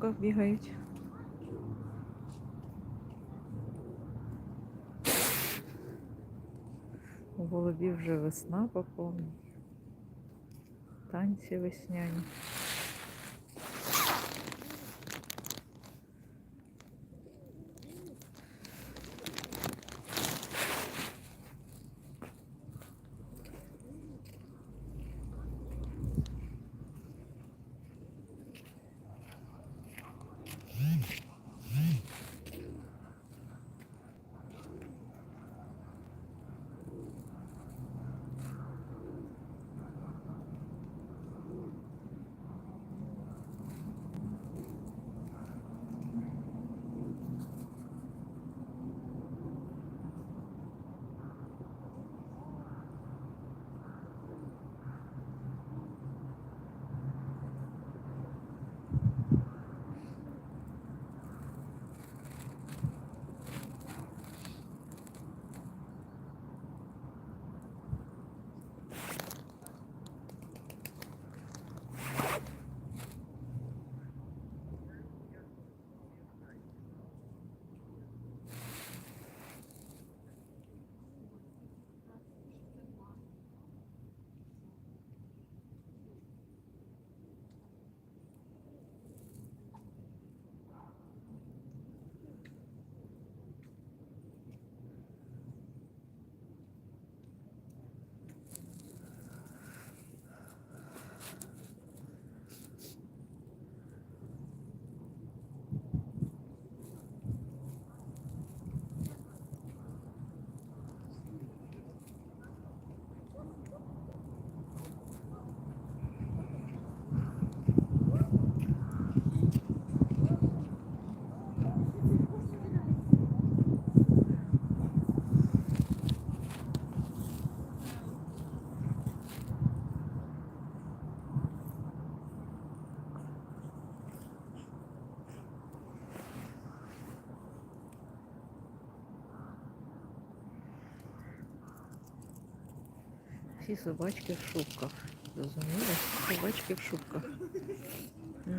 шубках бігають. У голубів вже весна поповнена. Танці весняні. Всі собачки в шубках. Розумієте? Собачки в шубках.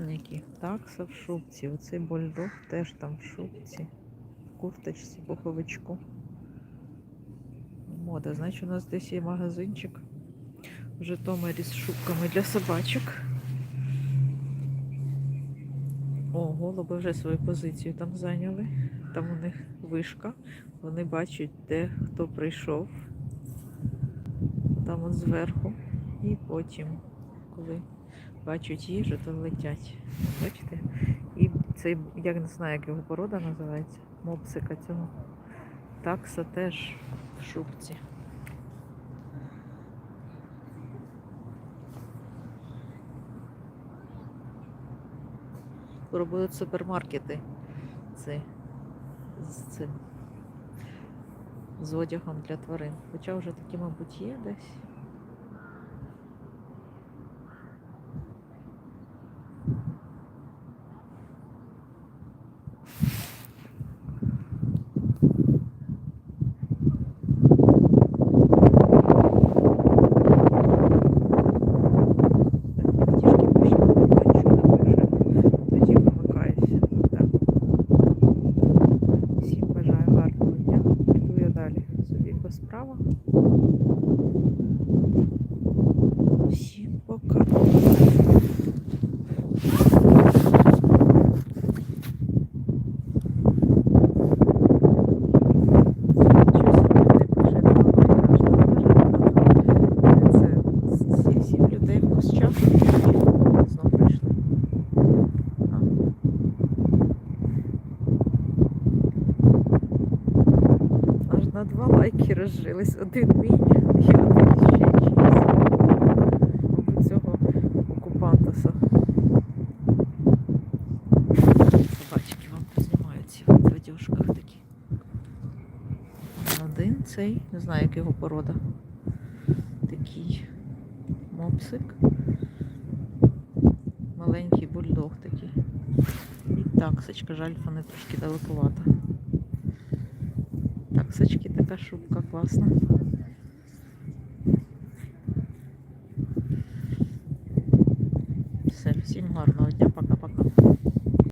Які такса в шубці. Оцей бульдог теж там в шубці. В курточці, пуховичку. Мода. Значить, у нас десь є магазинчик в Житомирі з шубками для собачок. О, голуби вже свою позицію там зайняли. Там у них вишка. Вони бачать, де хто прийшов. Там от зверху. І потім, коли бачать їжу, то летять. Бачите? І цей, я не знаю, як його порода називається. Мопсика цього. Такса теж в шубці. Робили супермаркети. Це з цим. З одягом для тварин. Хоча вже такі, мабуть, є десь. Лайки розжились. Один мій і один ще чийсь. Цього окупантаса. Собачки вам познімають ці в одежках такі. Один цей, не знаю, як його порода. Такий мопсик. Маленький бульдог такий. І таксочка, жаль, вони трошки далекувата. Таксочки така шубка класна.